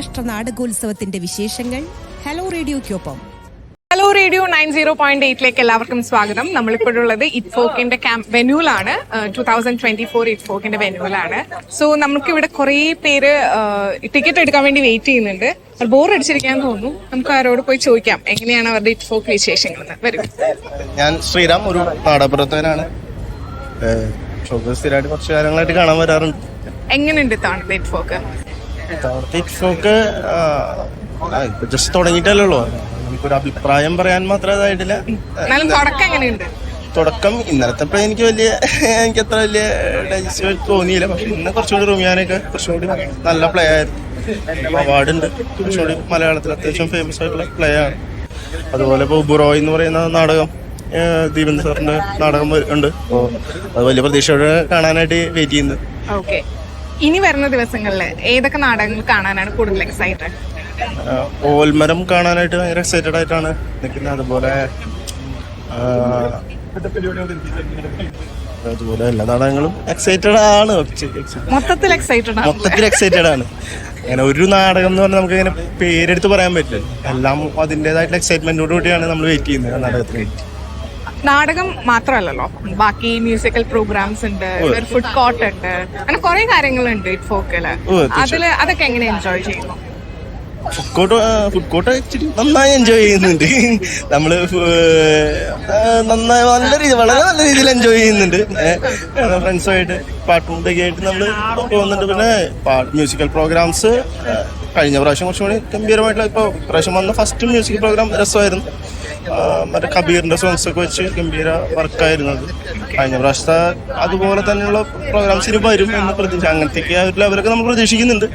അന്താരാഷ്ട്ര നാടകോത്സവത്തിന്റെ വിശേഷങ്ങൾ. Hello റേഡിയോയ്ക്കൊപ്പം. Hello radio nine zero point എയ്റ്റിലേക്ക് എല്ലാവർക്കും സ്വാഗതം. നമ്മളിപ്പോഴുള്ളത് ഇറ്റ്ഫോക്കിന്റെ ക്യാമ്പ് വെന്യൂലാണ് ടൂ തൗസൻഡ് ട്വന്റി ഫോർ ഇറ്റ്ഫോക്കിന്റെ വെന്യൂലാണ് സോ നമുക്ക് ഇവിടെ കുറേ പേര് ടിക്കറ്റ് എടുക്കാൻ വേണ്ടി വെയിറ്റ് ചെയ്യുന്നുണ്ട്. ബോർ അടിച്ചിരിക്കാൻ തോന്നുന്നു. നമുക്ക് അവരോട് പോയി ചോദിക്കാം. എങ്ങനെയാണ് അവരുടെ ഇറ്റ്ഫോക്ക് വിശേഷങ്ങൾ എന്ന് വരും. ഞാൻ ശ്രീറാം ഒരു നാടപ്രവർത്തകനാണ് സ്ഥിരമായിട്ട് കുറച്ച് കാര്യങ്ങളായിട്ട് കാണാൻ വരാറുണ്ട്. എങ്ങനെയുണ്ട് ഇറ്റ്ഫോക്ക്? ടിക്ടോക്ക് ഇപ്പൊ ജസ്റ്റ് തുടങ്ങിയിട്ടല്ലേ ഉള്ളൂ. നമുക്കൊരു അഭിപ്രായം പറയാൻ മാത്രം അതായിട്ടില്ല. തുടക്കം ഇന്നലത്തെ എനിക്ക് വലിയ എനിക്ക് അത്ര വലിയ ഡൈജസ്റ്റ് തോന്നിയില്ല. പക്ഷെ ഇന്ന് കുറച്ചുകൂടി റുമിയാനൊക്കെ കുറച്ചുകൂടി നല്ല പ്ലേ ആയിരുന്നു. അവാർഡ് ഉണ്ട് കുറച്ചുകൂടി മലയാളത്തിൽ അത്യാവശ്യം ഫേമസ് ആയിട്ടുള്ള പ്ലേ ആണ്. അതുപോലെ ഇപ്പോൾ ബുറോയ് എന്ന് പറയുന്ന നാടകം ദീപൻ സാറിന്റെ നാടകം ഉണ്ട്. അപ്പോൾ അത് വലിയ പ്രതീക്ഷയോടെ കാണാനായിട്ട് വെയിറ്റ് ചെയ്യുന്നത് ഇനി വരുന്ന ദിവസങ്ങളിൽ ഏതൊക്കെ നാടകങ്ങൾ കാണാനാണ് കൂടുതൽ എക്സൈറ്റഡ് ഓൽമരം കാണാനായിട്ട് ഭയങ്കര എക്സൈറ്റഡ് ആയിട്ടാണ് നിൽക്കുന്നത്. അതുപോലെ അതുപോലെ എല്ലാ നാടകങ്ങളും എക്സൈറ്റഡ് ആണ്. മൊത്തത്തിൽ എക്സൈറ്റഡ് മൊത്തത്തിൽ എക്സൈറ്റഡ് ആണ്. അങ്ങനെ ഒരു നാടകം എന്ന് പറഞ്ഞാൽ നമുക്ക് ഇങ്ങനെ പേരെടുത്ത് പറയാൻ പറ്റില്ല. എല്ലാം അതിന്റെതായിട്ടുള്ള എക്സൈറ്റ്മെന്റോട് കൂടിയാണ് നമ്മൾ വെയിറ്റ് ചെയ്യുന്നത് നാടകത്തിന് വേണ്ടി. നാടകം മാത്രമല്ലല്ലോ. ബാക്കി മ്യൂസിക്കൽ പ്രോഗ്രാംസ് ഉണ്ട് ഫുഡ് കോർട്ട് ഉണ്ട് അങ്ങനെ കുറെ കാര്യങ്ങളുണ്ട് ഇറ്റ് ഫോക്കിൽ. അതിൽ അതൊക്കെ എങ്ങനെ എൻജോയ് ചെയ്യുന്നു? ഫുഡ് കോർട്ട് ഫുഡ് കോർട്ട് ഇച്ചിരി നന്നായി എൻജോയ് ചെയ്യുന്നുണ്ട്. നമ്മൾ നന്നായി നല്ല രീതി വളരെ നല്ല രീതിയിൽ എൻജോയ് ചെയ്യുന്നുണ്ട്. ഫ്രണ്ട്സുമായിട്ട് പാട്ടും ഇതൊക്കെ ആയിട്ട് നമ്മൾ പോകുന്നുണ്ട് പിന്നെ മ്യൂസിക്കൽ പ്രോഗ്രാംസ് കഴിഞ്ഞ പ്രാവശ്യം കുറച്ചുകൂടി ഗംഭീരമായിട്ടുള്ള ഇപ്പോൾ പ്രാവശ്യം വന്ന ഫസ്റ്റ് മ്യൂസിക് പ്രോഗ്രാം രസമായിരുന്നു. മറ്റേ കബീറിന്റെ സോങ്സ് ഒക്കെ വെച്ച് ഗംഭീര വർക്കായിരുന്നു അത്. കഴിഞ്ഞ പ്രാവശ്യത്തെ അതുപോലെ തന്നെയുള്ള പ്രോഗ്രാംസ് ഇനി വരും എന്ന് പ്രതീക്ഷ. അങ്ങനത്തേക്ക് ആ ഒരു ലെവലൊക്കെ നമ്മൾ പ്രതീക്ഷിക്കുന്നുണ്ട്.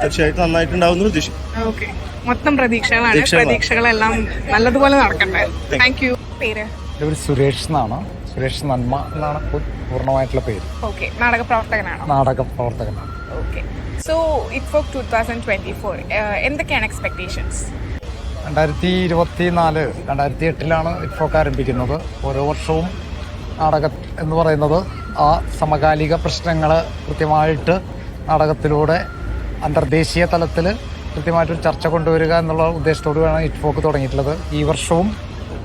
തീർച്ചയായിട്ടും നന്നായിട്ടുണ്ടാവും പ്രതീക്ഷിക്കും ഓക്കെ മൊത്തം പ്രതീക്ഷകളാണ്. പ്രതീക്ഷകളെല്ലാം നല്ലതുപോലെ നടക്കട്ടെ. താങ്ക് യു പേര്? സുരേഷ് എന്നാണ്. സുരേഷ് നന്മ എന്നാണ് പൂർണമായിട്ടുള്ള പേര്. ഓക്കെ നാടക പ്രവർത്തകനാണ്? നാടക പ്രവർത്തകനാണ്. Okay so ITFoK two thousand twenty four എന്തൊക്കെയാണ് എക്സ്പെക്ടേഷൻസ് രണ്ടായിരത്തി ഇരുപത്തി നാല് രണ്ടായിരത്തി എട്ടിലാണ് ഇറ്റ്ഫോക്ക് ആരംഭിക്കുന്നത്. ഓരോ വർഷവും നാടക എന്ന് പറയുന്നത് ആ സമകാലിക പ്രശ്നങ്ങൾ കൃത്യമായിട്ട് നാടകത്തിലൂടെ അന്തർദേശീയ തലത്തിൽ കൃത്യമായിട്ടൊരു ചർച്ച കൊണ്ടുവരിക എന്നുള്ള ഉദ്ദേശത്തോടുകൂടിയാണ് ഇറ്റ്ഫോക്ക് തുടങ്ങിയിട്ടുള്ളത്. ഈ വർഷവും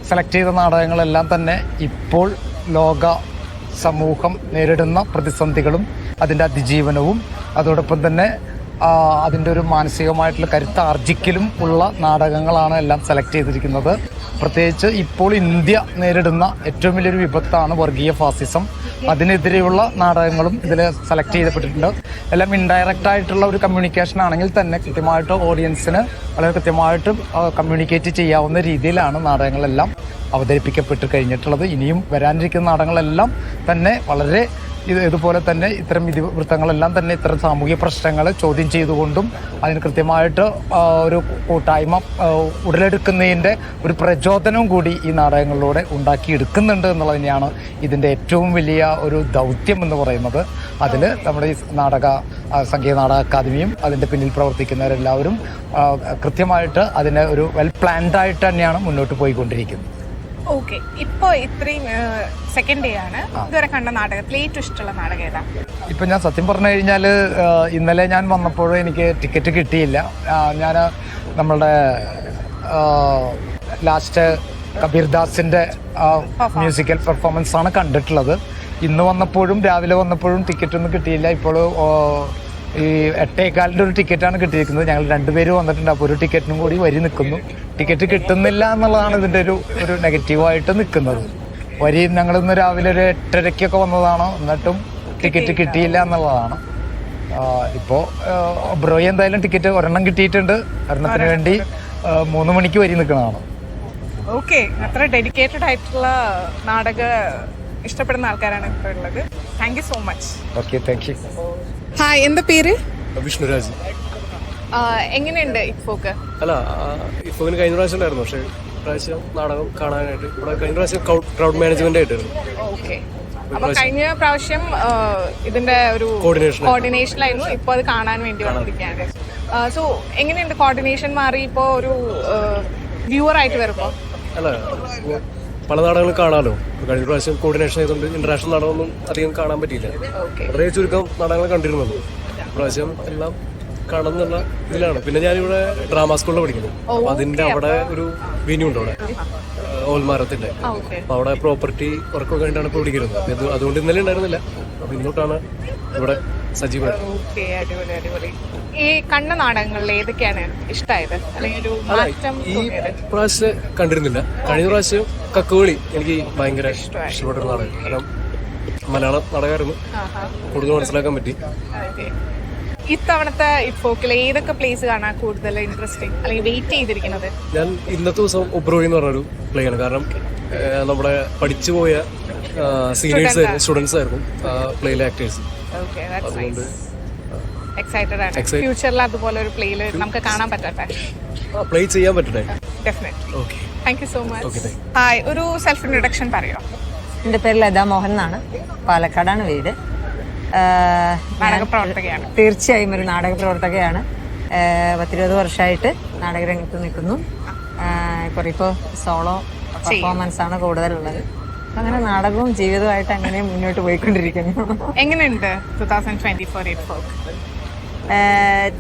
സെലക്ട് ചെയ്ത നാടകങ്ങളെല്ലാം തന്നെ ഇപ്പോൾ ലോക സമൂഹം നേരിടുന്ന പ്രതിസന്ധികളും അതിന്റെ അതിജീവനവും അതോടൊപ്പം തന്നെ അതിന്റെ ഒരു മാനസികമായിട്ടുള്ള കരുത്താർജിക്കലും ഉള്ള നാടകങ്ങളാണ് എല്ലാം സെലക്ട് ചെയ്തിരിക്കുന്നത്. പ്രത്യേകിച്ച് ഇപ്പോൾ ഇന്ത്യ നേരിടുന്ന ഏറ്റവും വലിയൊരു വിപത്താണ് വർഗീയ ഫാസിസം. അതിനെതിരെയുള്ള നാടകങ്ങളും ഇതിൽ സെലക്ട് ചെയ്യപ്പെട്ടിട്ടുണ്ട്. എല്ലാം ഇൻഡയറക്റ്റ് ആയിട്ടുള്ള ഒരു കമ്മ്യൂണിക്കേഷൻ ആണെങ്കിൽ തന്നെ കൃത്യമായിട്ട് ഓഡിയൻസിന് വളരെ കൃത്യമായിട്ട് കമ്മ്യൂണിക്കേറ്റ് ചെയ്യാവുന്ന രീതിയിലാണ് നാടകങ്ങളെല്ലാം അവതരിപ്പിക്കപ്പെട്ട് കഴിഞ്ഞിട്ടുള്ളത്. ഇനിയും വരാനിരിക്കുന്ന നാടകങ്ങളെല്ലാം തന്നെ വളരെ ഇത് ഇതുപോലെ തന്നെ ഇത്തരം ഇതിവൃത്തങ്ങളെല്ലാം തന്നെ ഇത്തരം സാമൂഹ്യ പ്രശ്നങ്ങൾ ചോദ്യം ചെയ്തുകൊണ്ടും അതിന് കൃത്യമായിട്ട് ഒരു കൂട്ടായ്മ ഉടലെടുക്കുന്നതിന്റെ ഒരു പ്രചോദനവും കൂടി ഈ നാടകങ്ങളിലൂടെ ഉണ്ടാക്കിയെടുക്കുന്നുണ്ട് എന്നുള്ളത് തന്നെയാണ് ഇതിന്റെ ഏറ്റവും വലിയ ഒരു ദൗത്യം എന്ന് പറയുന്നത്. അതിൽ നമ്മുടെ ഈ നാടക സംഗീത നാടക അക്കാദമിയും അതിന്റെ പിന്നിൽ പ്രവർത്തിക്കുന്നവരെല്ലാവരും കൃത്യമായിട്ട് അതിനെ ഒരു വെൽ പ്ലാൻഡ് ആയിട്ട് തന്നെയാണ് മുന്നോട്ട് പോയിക്കൊണ്ടിരിക്കുന്നത്. ഓക്കെ. ഇപ്പോ ഇത്രയും സെക്കൻഡ് ഡേ ആണ്. ഇതുവരെ കണ്ട നാടകത്തിൽ ഏറ്റവും ഇഷ്ടമുള്ള നാടകം ഏതാ? ഇപ്പൊ ഞാൻ സത്യം പറഞ്ഞു കഴിഞ്ഞാൽ ഇന്നലെ ഞാൻ വന്നപ്പോഴും എനിക്ക് ടിക്കറ്റ് കിട്ടിയില്ല. ഞാൻ നമ്മളുടെ ലാസ്റ്റ് കബീർദാസിന്റെ മ്യൂസിക്കൽ പെർഫോമൻസ് ആണ് കണ്ടിട്ടുള്ളത്. ഇന്ന് വന്നപ്പോഴും രാവിലെ വന്നപ്പോഴും ടിക്കറ്റ് ഒന്നും കിട്ടിയില്ല. ഇപ്പോൾ ഈ എട്ടേക്കാലിന്റെ ഒരു ടിക്കറ്റാണ് കിട്ടിയിരിക്കുന്നത്. ഞങ്ങൾ രണ്ടുപേരും വന്നിട്ടുണ്ട്. അപ്പോൾ ഒരു ടിക്കറ്റിനും കൂടി വരി നിൽക്കുന്നു. ടിക്കറ്റ് കിട്ടുന്നില്ല എന്നുള്ളതാണ് ഇതിന്റെ ഒരു ഒരു നെഗറ്റീവായിട്ട് നിൽക്കുന്നത്. വരി ഞങ്ങൾ ഇന്ന് രാവിലെ ഒരു എട്ടരയ്ക്കൊക്കെ വന്നതാണ്. എന്നിട്ടും ടിക്കറ്റ് കിട്ടിയില്ല എന്നുള്ളതാണ്. ഇപ്പോൾ ബ്രോയ് എന്തായാലും ടിക്കറ്റ് ഒരെണ്ണം കിട്ടിയിട്ടുണ്ട്. ഒരെണ്ണത്തിന് വേണ്ടി മൂന്ന് മണിക്ക് വരി നിൽക്കുന്നതാണ്. ഓക്കെ. അത്ര ഡെഡിക്കേറ്റഡ് ആയിട്ടുള്ള നാടക ഇഷ്ടപ്പെടുന്ന ആൾക്കാരാണ് ഇപ്പോൾ ഉള്ളത്. Thank you so much okay thank you hi എന്താ പേര്? വിഷ്ണുരാജ്. എങ്ങനെയുണ്ട് ഇഫോക്ക് അല്ല ഇപ്പോ കഴിഞ്ഞ പ്രാവശ്യം ഉണ്ടായിരുന്നു പക്ഷേ പ്രാവശ്യം നാടകം കാണാനായിട്ട് ഇവിടെ കഴിഞ്ഞ പ്രാവശ്യം ക്രൗഡ് മാനേജ്മെന്റ് ആയിട്ടായിരുന്നു. ഓക്കെ. അപ്പൊ കഴിഞ്ഞ പ്രാവശ്യം ഇതിന്റെ ഒരു കോർഡിനേഷൻ കോർഡിനേഷനിലായിരുന്നു ഇപ്പൊ അത് കാണാൻ വേണ്ടി വന്നിരിക്കുകയാണ്. സോ എങ്ങനെയുണ്ട് കോർഡിനേഷൻ മാറി ഇപ്പോ ഒരു വ്യൂവർ ആയിട്ട് വരുമ്പോ? അല്ല പല നാടകങ്ങൾ കാണാമല്ലോ കഴിഞ്ഞ പ്രാവശ്യം കോർഡിനേഷൻ ആയതുകൊണ്ട് ഇന്റർനാഷണൽ നാടകമൊന്നും അധികം കാണാൻ പറ്റിയില്ല. വളരെ ചുരുക്കം നാടകങ്ങൾ കണ്ടിരുന്നത് പ്രാവശ്യം എല്ലാം കാണുന്നുള്ള എന്നുള്ള ഇതിലാണ്. പിന്നെ ഞാനിവിടെ ഡ്രാമ സ്കൂളിൽ പഠിക്കുന്നു അപ്പൊ അതിന്റെ അവിടെ ഒരു വെന്യൂ ഉണ്ട് അവിടെ. ഓൽമാരത്തിന്റെ. അപ്പൊ അവിടെ പ്രോപ്പർട്ടി വർക്കൊക്കെ കഴിഞ്ഞിട്ടാണ് ഇപ്പൊ പഠിക്കുന്നത് അതുകൊണ്ട് ഇന്നലെ ഉണ്ടായിരുന്നില്ല. അപ്പൊ ഇന്നോട്ടാണ് ഇവിടെ സജീവമായിട്ട് ഓക്കെ അടിപൊളി അടിപൊളി. ഈ കണ്ണ നാടകങ്ങളിൽ ഏതൊക്കെയാണ് ഇഷ്ടമായത് അല്ലെങ്കിൽ ഒരു മാറ്റം ഈ പ്രാവശ്യം കണ്ടിരുന്നില്ല. കഴിഞ്ഞ പ്രാവശ്യം കക്കുകളി എനിക്ക് ഭയങ്കര ഇഷ്ടപ്പെട്ട നാടകം. കാരണം മലയാളം നാടകമായിരുന്നു. കൂടുതൽ മനസ്സിലാക്കാൻ പറ്റി. ഇത്തവണത്തെ ഇപ്പോക്കിൽ ഏതൊക്കെ പ്ലേസ് കാണാൻ കൂടുതൽ ഇൻട്രസ്റ്റിംഗ് അല്ലെങ്കിൽ വെയിറ്റ് ചെയ്തിരിക്കുന്നത്? ഞാൻ ഇന്നത്തെ ദിവസം ഒബ്രോയി എന്ന് പറഞ്ഞൊരു പ്ലേ ആണ്. കാരണം നമ്മുടെ പഠിച്ചു പോയ സീനിയേഴ്സ് സ്റ്റുഡൻസ് ആയിരുന്നു പ്ലേയിലെ ആക്ടേഴ്സ് ഓക്കെ എക്സൈറ്റഡ് ആണ്. ഫ്യൂച്ചറിൽ അതുപോലെ ഒരു പ്ലേയിൽ നമുക്ക് കാണാൻ പറ്റട്ടെ? പ്ലേ ചെയ്യാൻ പറ്റട്ടെ? Definite okay thank you so Okay, much hi ഒരു സെൽഫ് ഇൻട്രൊഡക്ഷൻ പറയോ? എന്റെ പേര് ലതാ മോഹൻ എന്നാണ് പാലക്കാടാണ് വീട്. നാടകപ്രവർത്തകയാണ്. തീർച്ചയായും ഒരു നാടക പ്രവർത്തകയാണ് പത്തിരുപത് വർഷമായിട്ട് നാടകരംഗത്ത് നിൽക്കുന്നു. കുറെ ഇപ്പോൾ സോളോ പെർഫോമൻസ് ആണ് കൂടുതലുള്ളത്. അങ്ങനെ നാടകവും ജീവിതവുമായിട്ട് അങ്ങനെ മുന്നോട്ട് പോയിക്കൊണ്ടിരിക്കുന്നു. എങ്ങനെയുണ്ട് two thousand twenty four ITFoK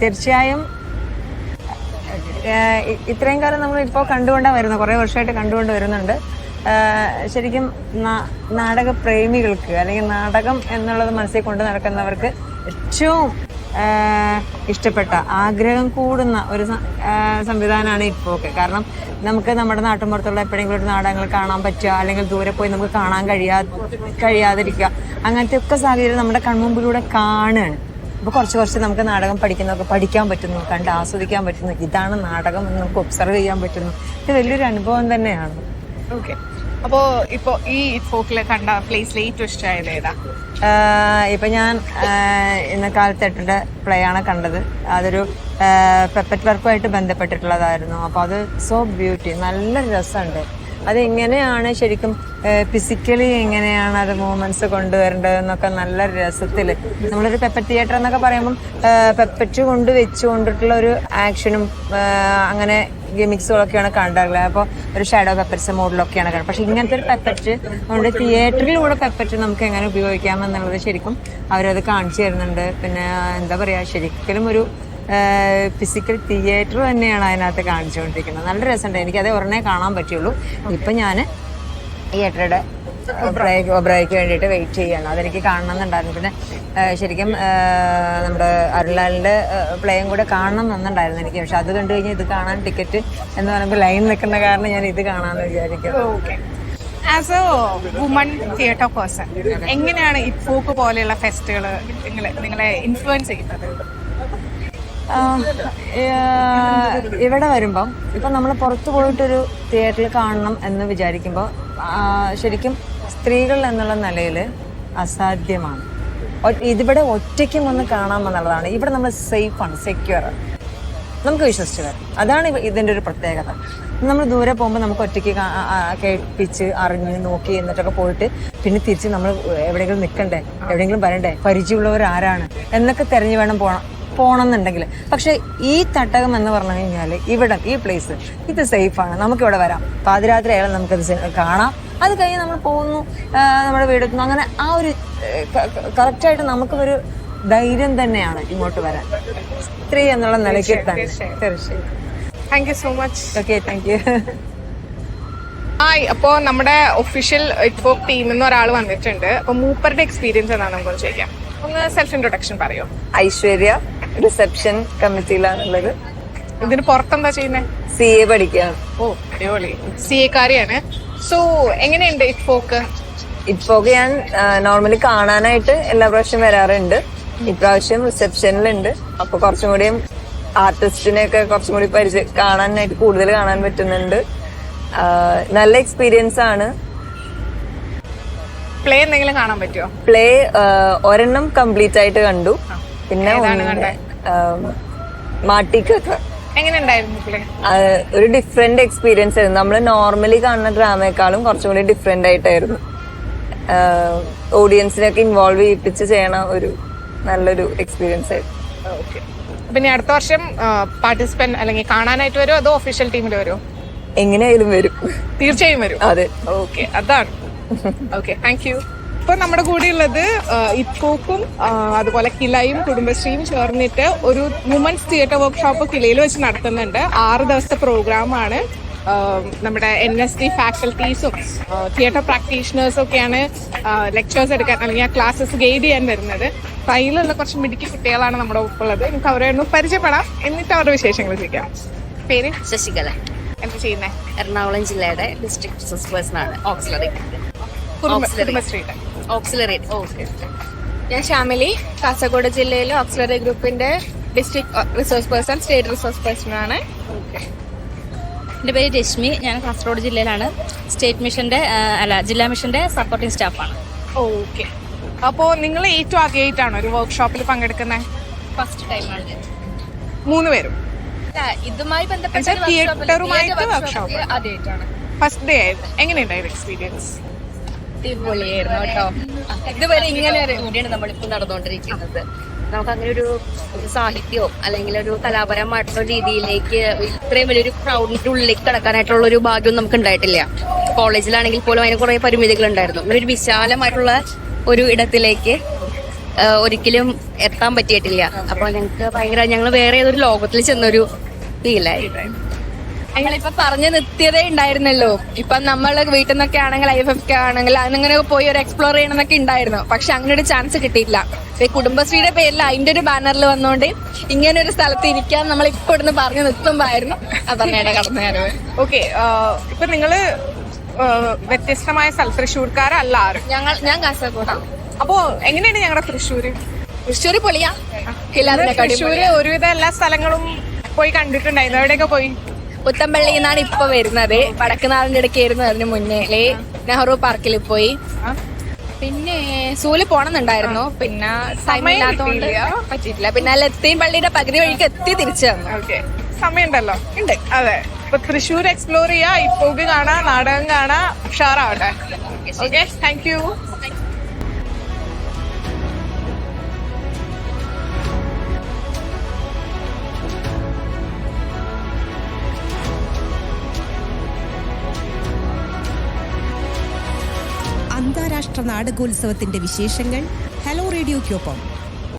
തീർച്ചയായും ഇത്രയും കാലം നമ്മൾ ഇപ്പോൾ കണ്ടുകൊണ്ടാണ് വരുന്നത് കുറേ വർഷമായിട്ട് കണ്ടുകൊണ്ട് വരുന്നുണ്ട്. ശരിക്കും നാടക പ്രേമികൾക്ക് അല്ലെങ്കിൽ നാടകം എന്നുള്ളത് മനസ്സിൽ കൊണ്ട് നടക്കുന്നവർക്ക് ഏറ്റവും ഇഷ്ടപ്പെട്ട ആഗ്രഹം കൂടുന്ന ഒരു സംവിധാനമാണ് ഇപ്പോ ഒക്കെ. കാരണം നമുക്ക് നമ്മുടെ നാട്ടിൻപുറത്തുള്ള എപ്പോഴെങ്കിലും ഒരു നാടകങ്ങൾ കാണാൻ പറ്റുക അല്ലെങ്കിൽ ദൂരെ പോയി നമുക്ക് കാണാൻ കഴിയാ കഴിയാതിരിക്കുക അങ്ങനത്തെ ഒക്കെ സാഹചര്യം നമ്മുടെ കൺമുമ്പിലൂടെ കാണുകയാണ് അപ്പൊ കുറച്ച് കുറച്ച് നമുക്ക് നാടകം പഠിക്കുന്നതൊക്കെ പഠിക്കാൻ പറ്റുന്നു കണ്ട് ആസ്വദിക്കാൻ പറ്റുന്നു. ഇതാണ് നാടകം എന്ന് നമുക്ക് ഒബ്സർവ് ചെയ്യാൻ പറ്റുന്നു. ഇത് വലിയൊരു അനുഭവം തന്നെയാണ്. ഓക്കെ അപ്പോ ഇപ്പോ ഈ ഫോക്കിൽ കണ്ട പ്ലേസിൽ ഏറ്റവും ഇഷ്ടമായത് ഏതാ? ഇപ്പം ഞാൻ ഇന്ന് കാലത്ത് കാലത്തെട്ടിന്റെ പ്ലേ ആണ് കണ്ടത് അതൊരു പെപ്പറ്റ് വർക്കുമായിട്ട് ബന്ധപ്പെട്ടിട്ടുള്ളതായിരുന്നു. അപ്പോൾ അത് സോ ബ്യൂട്ടി നല്ല രസമുണ്ട്. അതെങ്ങനെയാണ് ശരിക്കും ഫിസിക്കലി എങ്ങനെയാണ് അത് മൂവ്മെന്റ്സ് കൊണ്ടുവരേണ്ടത് എന്നൊക്കെ നല്ല രസത്തിൽ നമ്മളൊരു പെപ്പറ്റ് തിയേറ്റർ എന്നൊക്കെ പറയുമ്പം പെപ്പറ്റ് കൊണ്ട് വെച്ച് കൊണ്ടിട്ടുള്ള ഒരു ആക്ഷനും അങ്ങനെ ഗിമിക്സുകളൊക്കെയാണ് കണ്ടിട്ടുള്ളത് അപ്പോൾ ഒരു ഷാഡോ പെപ്പറ്റ്സ് മോഡിലൊക്കെയാണ് കണ്ടത്. പക്ഷെ ഇങ്ങനത്തെ ഒരു പെപ്പറ്റ് നമ്മുടെ തിയേറ്ററിലൂടെ പെപ്പറ്റ് നമുക്ക് എങ്ങനെ ഉപയോഗിക്കാം എന്നുള്ളത് ശരിക്കും അവരത് കാണിച്ചു തരുന്നുണ്ട്. പിന്നെ എന്താ പറയുക ശരിക്കും ഒരു ഫിസിക്കൽ തിയേറ്റർ തന്നെയാണ് അതിനകത്ത് കാണിച്ചുകൊണ്ടിരിക്കുന്നത്. നല്ല രസമുണ്ട്. എനിക്കത് ഉടനെ കാണാൻ പറ്റുള്ളൂ ഇപ്പം ഞാൻ തിയേറ്ററുടെ ബ്രേക്ക് ബ്രേക്ക് വേണ്ടിയിട്ട് വെയിറ്റ് ചെയ്യണം. അതെനിക്ക് കാണണം എന്നുണ്ടായിരുന്നു പിന്നെ ശരിക്കും നമ്മുടെ അരുൺലാലിന്റെ പ്ലേയും കൂടെ കാണണം എന്നുണ്ടായിരുന്നു എനിക്ക്. പക്ഷെ അത് കണ്ടു കഴിഞ്ഞാൽ ഇത് കാണാൻ ടിക്കറ്റ് എന്ന് പറയുമ്പോൾ ലൈൻ നിൽക്കുന്ന കാരണം ഞാൻ ഇത് കാണാമെന്ന് വിചാരിക്കും okay as a woman theatre person എങ്ങനെയാണ് ഇപ്പോക്ക് പോലെയുള്ള ഫെസ്റ്റുകൾ നിങ്ങളെ നിങ്ങളെ ഇൻഫ്ലുവൻസ് ചെയ്യുന്നത്? ഇവിടെ വരുമ്പം ഇപ്പം നമ്മൾ പുറത്തു പോയിട്ടൊരു തിയേറ്ററിൽ കാണണം എന്ന് വിചാരിക്കുമ്പോൾ ശരിക്കും സ്ത്രീകൾ എന്നുള്ള നിലയിൽ അസാധ്യമാണ്. ഇതിവിടെ ഒറ്റയ്ക്കും ഒന്ന് കാണാമെന്നുള്ളതാണ് ഇവിടെ നമ്മൾ സേഫാണ് സെക്യൂർ നമുക്ക് വിശ്വസിച്ച് വരാം. അതാണ് ഇതിന്റെ ഒരു പ്രത്യേകത. നമ്മൾ ദൂരെ പോകുമ്പോൾ നമുക്ക് ഒറ്റയ്ക്ക് കേൾപ്പിച്ച് അറിഞ്ഞ് നോക്കി എന്നിട്ടൊക്കെ പോയിട്ട് പിന്നെ തിരിച്ച് നമ്മൾ എവിടെയെങ്കിലും നിൽക്കണ്ടേ എവിടെയെങ്കിലും വരണ്ടേ? പരിചയമുള്ളവർ ആരാണ് എന്നൊക്കെ തിരഞ്ഞു വേണം പോകണം എന്നുണ്ടെങ്കിൽ പക്ഷെ ഈ തട്ടകം എന്ന് പറഞ്ഞു കഴിഞ്ഞാൽ ഇവിടെ ഈ പ്ലേസ് ഇത് സേഫാണ് നമുക്കിവിടെ വരാം. പാതിരാത്രി ആയാലും നമുക്കത് കാണാം. അത് കഴിഞ്ഞ് നമ്മൾ പോകുന്നു. നമ്മുടെ വീടെത്തുന്നു അങ്ങനെ ആ ഒരു കറക്റ്റായിട്ട് നമുക്കൊരു ധൈര്യം തന്നെയാണ് ഇങ്ങോട്ട് വരാൻ. സ്ത്രീ എന്നുള്ള നിലയ്ക്ക് തന്നെ. തീർച്ചയായും. Thank you so much okay thank you hi അപ്പോൾ നമ്മുടെ ഒഫീഷ്യൽ ഫോക്ക് ടീമിൽ നിന്ന് ഒരാൾ വന്നിട്ടുണ്ട്. അപ്പോൾ മൂപ്പറുടെ എക്സ്പീരിയൻസ് എന്നാണ് നമുക്ക് ചോദിക്കാം. ഒന്ന് സെൽഫ് ഇൻട്രൊഡക്ഷൻ പറയോ? ഐശ്വര്യ. റിസപ്ഷൻ കമ്മിറ്റിയിലാണുള്ളത്. ഇതിന് പുറത്തെന്താ ചെയ്യുന്നത് സി എ പഠിക്കുകയാണ് ഓ അടിപൊളി. സി കാര്യാണ്. സോ എങ്ങനെയുണ്ട് ഇപ്പോക്ക് ഇപ്പോക്ക് ഇപ്പൊ ഞാൻ നോർമലി കാണാനായിട്ട് എല്ലാ പ്രാവശ്യം വരാറുണ്ട്. ഇപ്രാവശ്യം റിസപ്ഷനിലുണ്ട് അപ്പൊ കുറച്ചും കൂടിയും ആർട്ടിസ്റ്റിനെ ഒക്കെ കുറച്ചും കൂടി പരിചയം കാണാനായിട്ട് കൂടുതൽ കാണാൻ പറ്റുന്നുണ്ട്. നല്ല എക്സ്പീരിയൻസ് ആണ്. പ്ലേ എന്തെങ്കിലും കാണാൻ പറ്റുമോ പ്ലേ ഒരെണ്ണം കംപ്ലീറ്റ് ആയിട്ട് കണ്ടു. പിന്നെ മാട്ടിക്കൊക്കെ ഒരു ഡിഫറെന്റ് എക്സ്പീരിയൻസ് ആയിരുന്നു. നമ്മൾ നോർമലി കാണുന്ന ഡ്രാമയെക്കാളും കുറച്ചും കൂടി ഡിഫറെന്റ് ആയിട്ടായിരുന്നു. ഓഡിയൻസിനൊക്കെ ഇൻവോൾവ് ചെയ്യിപ്പിച്ച് ചെയ്യണ ഒരു നല്ലൊരു എക്സ്പീരിയൻസ് ആയിരുന്നു. പിന്നെ അടുത്ത വർഷം പാർട്ടിസിപ്പന്റ് അല്ലെങ്കിൽ കാണാനായിട്ട് വരുമോ അതോ ഒഫീഷ്യൽ ടീമിൽ വരുമോ എങ്ങനെയായാലും വരും. തീർച്ചയായും വരും. അതെ. ഓക്കെ അതാണ്. ഓക്കെ താങ്ക് യു ഇപ്പൊ നമ്മുടെ കൂടെ ഉള്ളത് ഇപ്പോക്കും അതുപോലെ കിലയും കുടുംബശ്രീയും ചേർന്നിട്ട് ഒരു വുമൻസ് തിയേറ്റർ വർക്ക്ഷോപ്പ് കിലയിൽ വെച്ച് നടത്തുന്നുണ്ട്. ആറ് ദിവസത്തെ പ്രോഗ്രാമാണ് നമ്മുടെ എൻ എസ് ഡി ഫാക്കൽറ്റീസും തിയേറ്റർ പ്രാക്ടീഷണേഴ്സും ഒക്കെയാണ് ലെക്ചേഴ്സ് എടുക്കാൻ അല്ലെങ്കിൽ ക്ലാസ്സസ് ഗൈഡ് ചെയ്യാൻ വരുന്നത്. ഫൈലുള്ള കുറച്ച് മിടുക്കി കുട്ടികളാണ് നമ്മുടെ ഒപ്പുള്ളത് നമുക്ക് അവരെ ഒന്ന് പരിചയപ്പെടാം. എന്നിട്ട് അവരുടെ വിശേഷങ്ങൾ ചോദിക്കാം. പേര്? ശശികല. എന്താ ചെയ്യുന്നത് എറണാകുളം ജില്ലയുടെ ഡിസ്ട്രിക്ട് ബിസിനസ് പേഴ്സൺ ആണ്. ഓക്സിലറി. കുടുംബശ്രീയുടെ. Auxiliary okay. ഞാൻ ശ്യാമിലി കാസർഗോഡ് ജില്ലയിലെ ഓക്സിലറി ഗ്രൂപ്പിന്റെ district resource person state resource person ആണ്. എന്റെ പേര് രശ്മി. ഞാൻ കാസർഗോഡ് ജില്ലയിലാണ്. സ്റ്റേറ്റ് മിഷന്റെ അല്ല ജില്ലാ മിഷന്റെ സപ്പോർട്ടിംഗ് സ്റ്റാഫാണ്. ഓക്കെ. അപ്പോ നിങ്ങൾ ഏറ്റവും ആദ്യമായിട്ടാണോ ഒരു വർക്ക്ഷോപ്പിൽ പങ്കെടുക്കുന്നത്? ഫസ്റ്റ് ടൈമാണ് മൂന്ന് പേരും. ഇതുമായി ബന്ധപ്പെട്ട തിയേറ്ററുമായിട്ട് വർക്ക്ഷോപ്പ് ആദ്യമായിട്ടാണ്. ഫസ്റ്റ് ഡേ ആയിരുന്നു എങ്ങനെയുണ്ടായിരുന്നു എക്സ്പീരിയൻസ് അടിപൊളിയായിരുന്നു കേട്ടോ. ഇതുവരെ ഇങ്ങനെ ഒരു കൂടിയാണ് നമ്മളിപ്പോൾ നടന്നുകൊണ്ടിരിക്കുന്നത്. നമുക്ക് അങ്ങനെ ഒരു സാഹിത്യമോ അല്ലെങ്കിൽ ഒരു കലാപരമായിട്ടുള്ള രീതിയിലേക്ക് ഇത്രയും വലിയൊരു ക്രൗഡിന്റെ ഉള്ളിലേക്ക് കടക്കാനായിട്ടുള്ള ഒരു ഭാഗ്യം നമുക്ക് ഉണ്ടായിട്ടില്ല. കോളേജിലാണെങ്കിൽ പോലും അതിന് കുറെ പരിമിതികൾ ഉണ്ടായിരുന്നു അങ്ങനെ ഒരു വിശാലമായിട്ടുള്ള ഒരു ഇടത്തിലേക്ക് ഒരിക്കലും എത്താൻ പറ്റിയിട്ടില്ല. അപ്പൊ ഞങ്ങൾക്ക് ഭയങ്കര ഞങ്ങൾ വേറെ ഏതൊരു ലോകത്തിൽ ചെന്നൊരു ഫീലായി ഞങ്ങളിപ്പോ പറഞ്ഞു നിർത്തിയതേ ഉണ്ടായിരുന്നല്ലോ ഇപ്പൊ നമ്മൾ വീട്ടിൽ നിന്നൊക്കെ ആണെങ്കിൽ ഐ എഫ് എഫ് ആണെങ്കിൽ അങ്ങനെ പോയി ഒരു എക്സ്പ്ലോർ ചെയ്യണമെന്നൊക്കെ ഉണ്ടായിരുന്നു. പക്ഷെ അങ്ങനെ ഒരു ചാൻസ് കിട്ടിയില്ല ഈ കുടുംബശ്രീയുടെ പേരിൽ അതിന്റെ ഒരു ബാനറിൽ വന്നുകൊണ്ട് ഇങ്ങനെ ഒരു സ്ഥലത്ത് ഇരിക്കാൻ നമ്മൾ ഇപ്പൊ ഇവിടുന്ന് പറഞ്ഞു നിർത്തുമ്പായിരുന്നു. അതന്നെയാണ് കടന്നു കയറുന്നത് ഓക്കെ ഇപ്പൊ നിങ്ങൾ വ്യത്യസ്തമായ സ്ഥലം തൃശ്ശൂർക്കാരല്ല ആരും? ഞങ്ങൾ ഞാൻ കാസർഗോഡ്. അപ്പോ എങ്ങനെയാണ് ഞങ്ങളുടെ തൃശ്ശൂര്? തൃശ്ശൂർ പൊളിയാ. തൃശ്ശൂര് ഒരുവിധ എല്ലാ സ്ഥലങ്ങളും പോയി കണ്ടിട്ടുണ്ടായിരുന്നു. എവിടെയൊക്കെ പോയി? പുത്തമ്പള്ളി നിന്നാണ് ഇപ്പൊ വരുന്നത്. വടക്കുനാളിന്റെ ഇടയ്ക്ക് ആയിരുന്നു അതിന് മുന്നേ. നെഹ്റു പാർക്കിൽ പോയി. പിന്നെ സൂൽ പോണെന്നുണ്ടായിരുന്നു. പിന്നെ സമയം സമയമില്ലാത്തതുകൊണ്ട് കിട്ടിയില്ല. പറ്റിയിട്ടില്ല. പിന്നെ ലത്തീം പള്ളിയുടെ പകുതി വഴിക്ക് എത്തി തിരിച്ചു തന്നു ഓക്കെ. സമയമുണ്ടല്ലോ. ഉണ്ട്. അതെ. ഇപ്പൊ തൃശ്ശൂർ എക്സ്പ്ലോർ ചെയ്യാ. ഇപ്പോക്ക് കാണാ നാടകം കാണാ. ഉഷാറാവട്ടെ. ഓക്കെ താങ്ക് യു അന്താരാഷ്ട്ര നാടകോത്സവത്തിന്റെ വിശേഷങ്ങൾ. ഹലോ റേഡിയോയ്ക്കൊപ്പം.